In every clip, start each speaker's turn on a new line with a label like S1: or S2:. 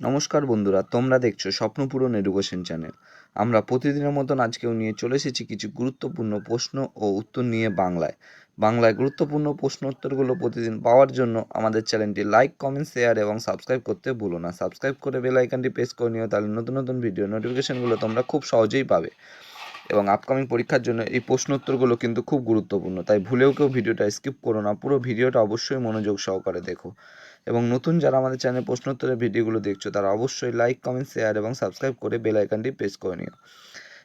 S1: নমস্কার বন্ধুরা, তোমরা দেখছ স্বপ্নপূরণ এডুকেশন চ্যানেল আমরা প্রতিদিনের মতন আজকেও নিয়ে চলে এসেছি কিছু গুরুত্বপূর্ণ প্রশ্ন ও উত্তর নিয়ে বাংলায়। বাংলায় গুরুত্বপূর্ণ প্রশ্ন উত্তরগুলো প্রতিদিন পাওয়ার জন্য আমাদের চ্যানেলটি লাইক কমেন্ট শেয়ার এবং সাবস্ক্রাইব করতে ভুলো না। সাবস্ক্রাইব করে বেল আইকনটি প্রেস করে নিও, তাহলে নতুন নতুন ভিডিও নোটিফিকেশনগুলো তোমরা খুব সহজেই পাবে। এবং আপকামিং পরীক্ষার জন্য এই প্রশ্ন উত্তরগুলো কিন্তু খুব গুরুত্বপূর্ণ, তাই ভুলেও কেউ ভিডিওটা স্কিপ করো না। পুরো ভিডিওটা অবশ্যই মনোযোগ সহকারে দেখো। এবং নতুন যারা আমাদের চ্যানেলে প্রশ্নোত্তরের ভিডিওগুলো দেখছ, তারা অবশ্যই লাইক কমেন্ট শেয়ার এবং সাবস্ক্রাইব করে বেল আইকনটি প্রেস করে নিও।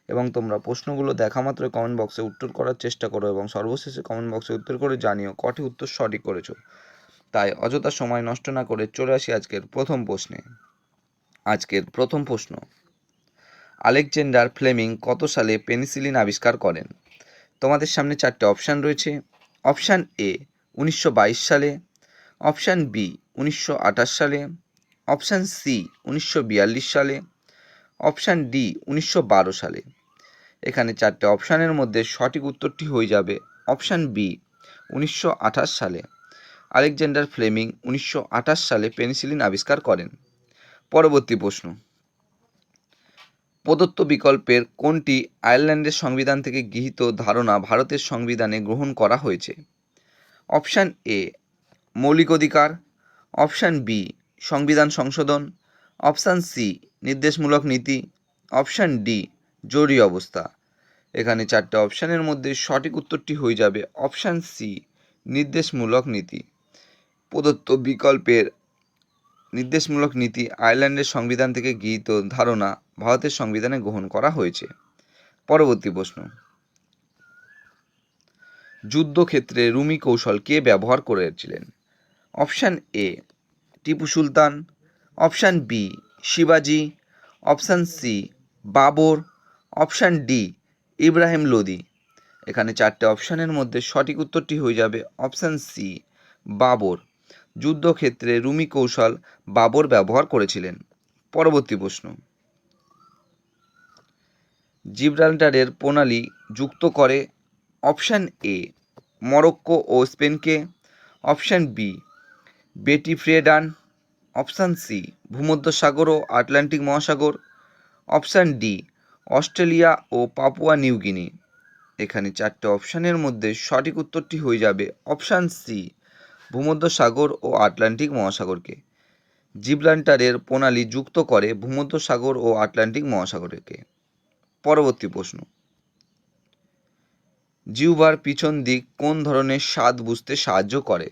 S1: এবং তোমরা প্রশ্নগুলো দেখা মাত্রই কমেন্ট বক্সে উত্তর করার চেষ্টা করো এবং সর্বশেষে কমেন্ট বক্সে উত্তর করে জানিও কটি উত্তর সঠিক করেছ। তাই অযথা সময় নষ্ট না করে চলে আসি আজকের প্রথম প্রশ্নে। আজকের প্রথম প্রশ্ন, আলেকজেন্ডার ফ্লেমিং কত সালে পেনিসিলিন আবিষ্কার করেন? তোমাদের সামনে চারটে অপশান রয়েছে। অপশান এ উনিশশো বাইশ সালে। অপশান বি উনিশশো আঠাশ সালে, অপশান সি উনিশশো বিয়াল্লিশ সালে, অপশান ডি উনিশশো বারো সালে। এখানে চারটে অপশানের মধ্যে সঠিক উত্তরটি হয়ে যাবে অপশান বি উনিশশো আঠাশ সালে। আলেকজান্ডার ফ্লেমিং উনিশশো আঠাশ সালে পেনিসিলিন আবিষ্কার করেন। পরবর্তী প্রশ্ন। প্রদত্ত বিকল্পের কোনটি আয়ারল্যান্ডের সংবিধান থেকে গৃহীত ধারণা ভারতের সংবিধানে গ্রহণ করা হয়েছে? অপশান এ মৌলিক অধিকার। অপশান বি, সংবিধান সংশোধন। অপশান সি, নির্দেশমূলক নীতি। অপশান ডি, জরুরি অবস্থা। এখানে চারটে অপশানের মধ্যে সঠিক উত্তরটি হয়ে যাবে অপশান সি, নির্দেশমূলক নীতি। প্রদত্ত বিকল্পের নির্দেশমূলক নীতি আয়ারল্যান্ডের সংবিধান থেকে গৃহীত ধারণা ভারতের সংবিধানে গ্রহণ করা হয়েছে। পরবর্তী প্রশ্ন। যুদ্ধক্ষেত্রে রুমি কৌশল কে ব্যবহার করেছিলেন? Option A, Tipu Sultan, option B, শিবাজি, option C, Babur, option D, Ibrahim Lodi. এখানে চারটে অপশানের মধ্যে সঠিক উত্তরটি হয়ে যাবে অপশান সি, বাবর। যুদ্ধক্ষেত্রে রুমি কৌশল বাবর ব্যবহার করেছিলেন। পরবর্তী প্রশ্ন। জিব্রাল্টারের প্রণালী যুক্ত করে অপশান এ, মরক্কো ও স্পেনকে, option B Betty Friedan, option C, ভূমধ্যসাগর ও আটলান্টিক মহাসাগর, অপশান ডি, অস্ট্রেলিয়া ও পাপুয়া নিউগিনি এখানে চারটে অপশানের মধ্যে সঠিক উত্তরটি হয়ে যাবে অপশান সি, ভূমধ্যসাগর ও আটলান্টিক মহাসাগরকে। জিব্রাল্টারের প্রণালী যুক্ত করে ভূমধ্যসাগর ও আটলান্টিক মহাসাগরকে। পরবর্তী প্রশ্ন। জিউবার পিছন দিক কোন ধরনের স্বাদ বুঝতে সাহায্য করে?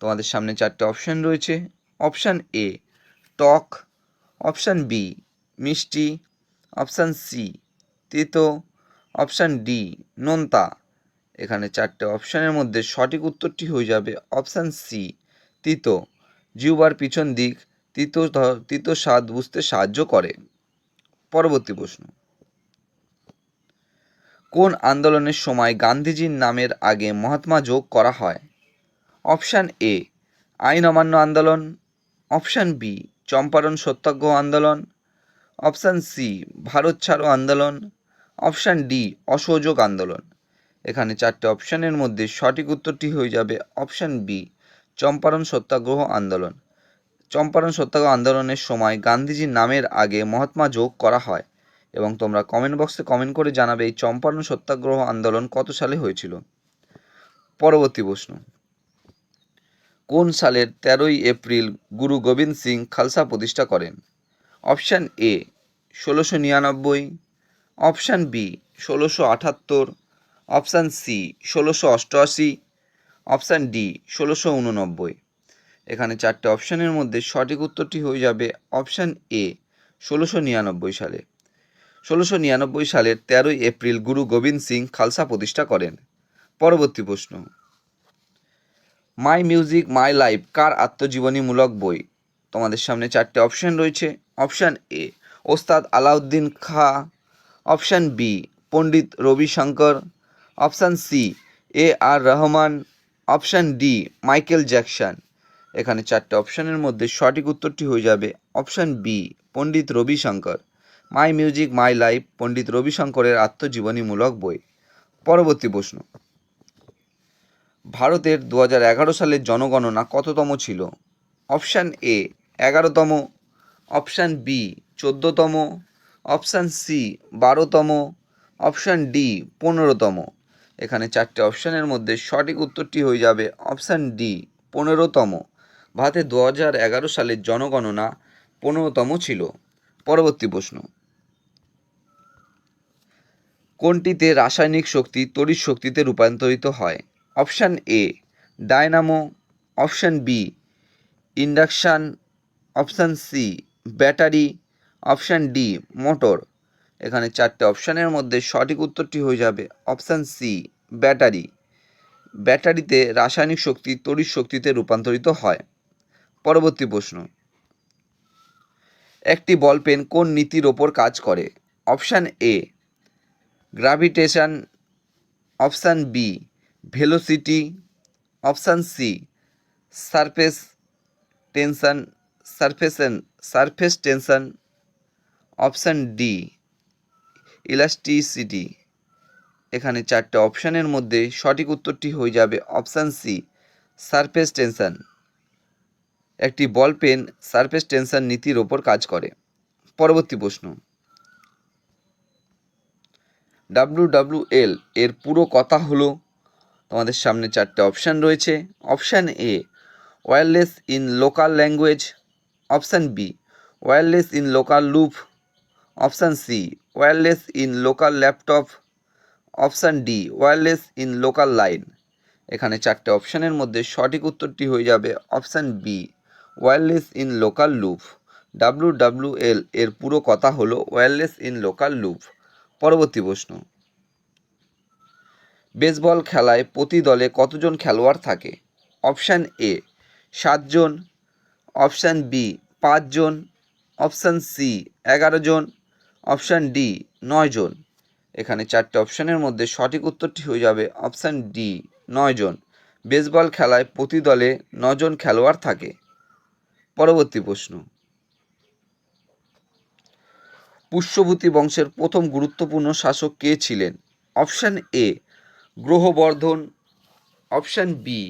S1: তোমাদের সামনে চারটে অপশান রয়েছে। অপশান এ টক। অপশান বি মিষ্টি। অপশান সি তেতো। অপশান ডি নোনতা। এখানে চারটে অপশানের মধ্যে সঠিক উত্তরটি হয়ে যাবে। Option C তিতো। জিউবার পিছন দিক, তিতো তিতো স্বাদ বুঝতে সাহায্য করে। পরবর্তী প্রশ্ন। কোন আন্দোলনের সময় গান্ধীজির নামের আগে মহাত্মা যোগ করা হয়? অপশান এ, আইন অমান্য আন্দোলন। অপশান বি, চম্পারণ সত্যাগ্রহ আন্দোলন। অপশান সি, ভারত ছাড়ো আন্দোলন। অপশান ডি, অসহযোগ আন্দোলন। এখানে চারটে অপশানের মধ্যে সঠিক উত্তরটি হয়ে যাবে অপশান বি, চম্পারণ সত্যাগ্রহ আন্দোলন। চম্পারণ সত্যাগ্রহ আন্দোলনের সময় গান্ধীজির নামের আগে মহাত্মা যোগ করা হয় এবং তোমরা কমেন্ট বক্সে কমেন্ট করে জানাবে এই চম্পারণ সত্যাগ্রহ আন্দোলন কত সালে হয়েছিল। পরবর্তী প্রশ্ন। কোন সালের তেরোই এপ্রিল গুরু গোবিন্দ সিং খালসা প্রতিষ্ঠা করেন? অপশান এ, ষোলোশো নিরানব্বই, অপশান বি, ষোলোশো আটাত্তর, অপশান সি, ষোলোশো অষ্টআশি, অপশান ডি, ষোলোশো উননব্বই। এখানে চারটে অপশানের মধ্যে সঠিক উত্তরটি হয়ে যাবে অপশান এ, ষোলোশো নিরানব্বই সালে। ষোলোশো নিরানব্বই সালের তেরোই এপ্রিল গুরু গোবিন্দ সিং খালসা প্রতিষ্ঠা করেন। পরবর্তী প্রশ্ন মাই মিউজিক মাই লাইফ কার আত্মজীবনীমূলক বই? তোমাদের সামনে চারটে অপশান রয়েছে। Option A Ustad Alauddin Khan. Option B Pandit Ravi Shankar. Option C A R Rahman. Option D Michael Jackson. এখানে চারটে অপশানের মধ্যে সঠিক উত্তরটি হয়ে যাবে। Option B Pandit Ravi Shankar. My music my life Pandit রবিশঙ্করের আত্মজীবনীমূলক বই। পরবর্তী প্রশ্ন। ভারতের দু হাজার এগারো সালের জনগণনা কততম ছিল? অপশান এ, এগারোতম। অপশান বি, চোদ্দোতম। অপশান সি, বারোতম। অপশান ডি, পনেরোতম। এখানে চারটে অপশানের মধ্যে সঠিক উত্তরটি হয়ে যাবে অপশান ডি, পনেরোতম। ভারতে দু হাজার এগারো সালের জনগণনা পনেরোতম ছিল। পরবর্তী প্রশ্ন। কোনটিতে রাসায়নিক শক্তি তড়িৎ শক্তিতে রূপান্তরিত হয়? Option A, dynamo, option B, induction, option C, battery, option D, motor. এখানে চারটে অপশানের মধ্যে সঠিক উত্তরটি হয়ে যাবে অপশান সি, ব্যাটারি। ব্যাটারিতে রাসায়নিক শক্তি তড়িৎ শক্তিতে রূপান্তরিত হয়। পরবর্তী প্রশ্ন। একটি বল পেন কোন নীতির ওপর কাজ করে? Option A gravitation option B velocity, option C, surface tension সারফেশন surface tension, option D, elasticity. এখানে চারটে অপশানের মধ্যে সঠিক উত্তরটি হয়ে যাবে অপশান সি, সারফেস টেনশন। একটি বল পেন সারফেস টেনশন নীতির ওপর কাজ করে। পরবর্তী প্রশ্ন। ডাব্লু এর পুরো কথা হলো তোমাদের সামনে চারটে অপশান রয়েছে। Option A wireless in local language option B wireless in local loop option C wireless in local laptop option D wireless in local line এখানে চারটে অপশানের মধ্যে সঠিক উত্তরটি হয়ে যাবে। Option B wireless in local loop W W L এর পুরো কথা হলো ওয়্যারলেস ইন লোকাল লুপ পরবর্তী প্রশ্ন বেসবল খেলায় প্রতি দলে কতজন খেলোয়াড় থাকে? অপশান এ, সাতজন। অপশান বি, পাঁচজন। অপশান সি এগারো জন অপশান ডি নয় জন এখানে চারটে অপশানের মধ্যে সঠিক উত্তরটি হয়ে যাবে অপশান ডি নয় জন বেসবল খেলায় প্রতি দলে নজন খেলোয়াড় থাকে। পরবর্তী প্রশ্ন। পুষ্যভূতি বংশের প্রথম গুরুত্বপূর্ণ শাসক কে ছিলেন? Option A Grahavardhan option B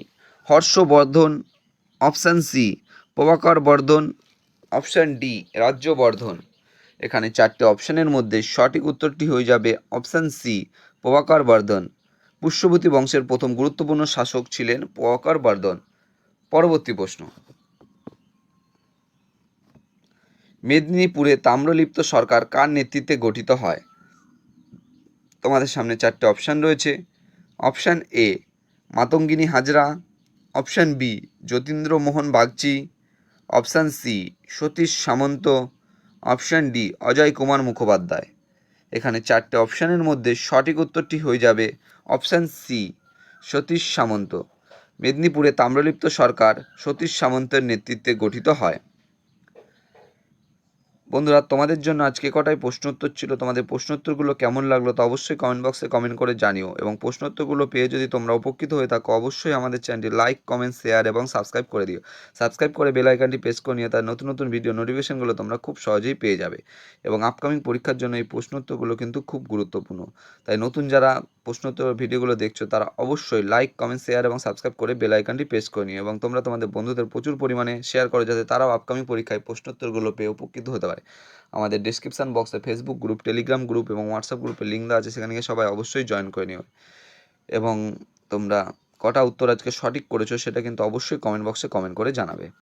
S1: Harshavardhan option C Prabhakar Vardhan option D Rajyavardhan. এখানে চারটে অপশানের মধ্যে সঠিক উত্তরটি হয়ে যাবে অপশান সি প্রভাকর বর্ধন পুষ্যভূতি বংশের প্রথম গুরুত্বপূর্ণ শাসক ছিলেন প্রভাকর বর্ধন পরবর্তী প্রশ্ন। মেদিনীপুরে তাম্রলিপ্ত সরকার কার নেতৃত্বে গঠিত হয়? তোমাদের সামনে চারটে অপশান রয়েছে। Option A, Matangini Hazra. Option B, Jatindra Mohan Bagchi. Option C, Satish Samanta. Option D, Ajay Kumar Mukhopadhyay. এখানে চারটে অপশানের মধ্যে সঠিক উত্তরটি হয়ে যাবে অপশান সি, সতীশ সামন্ত। মেদিনীপুরে তাম্রলিপ্ত সরকার সতীশ সামন্তের নেতৃত্বে গঠিত হয়। বন্ধুরা, তোমাদের জন্য আজকে কটাই প্রশ্নোত্তর ছিল? তোমাদের প্রশ্নোত্তরগুলো কেমন লাগল তা অবশ্যই কমেন্ট বক্সে কমেন্ট করে জানিও। এবং প্রশ্নোত্তরগুলো পেয়ে যদি তোমরা উপকৃত হয়ে থাকো, অবশ্যই আমাদের চ্যানেলটি লাইক কমেন্ট শেয়ার এবং সাবস্ক্রাইব করে দিও। সাবস্ক্রাইব করে বেল আইকনটি প্রেস করে নিয়ে তার নতুন নতুন ভিডিও নোটিফিকেশনগুলো তোমরা খুব সহজেই পেয়ে যাবে। এবং আপকামিং পরীক্ষার জন্য এই প্রশ্নোত্তরগুলো কিন্তু খুব গুরুত্বপূর্ণ। তাই নতুন যারা প্রশ্নোত্তর ভিডিওগুলো দেখছ, তারা অবশ্যই লাইক কমেন্ট শেয়ার এবং সাবস্ক্রাইব করে বেল আইকনটি প্রেস করে নিও। এবং তোমরা তোমাদের বন্ধুদের প্রচুর পরিমাণে শেয়ার করো, যাতে তারাও আপকামিং পরীক্ষায় প্রশ্নোত্তরগুলো পেয়ে উপকৃত হতে পারে। আমাদের ডিসক্রিপশান বক্সে ফেসবুক গ্রুপ টেলিগ্রাম গ্রুপ এবং হোয়াটসঅ্যাপ গ্রুপে লিঙ্ক দেওয়া আছে, সেখানে গিয়ে সবাই অবশ্যই জয়েন করে নিও। এবং তোমরা কটা উত্তর আজকে সঠিক করেছ, সেটা কিন্তু অবশ্যই কমেন্ট বক্সে কমেন্ট করে জানাবে।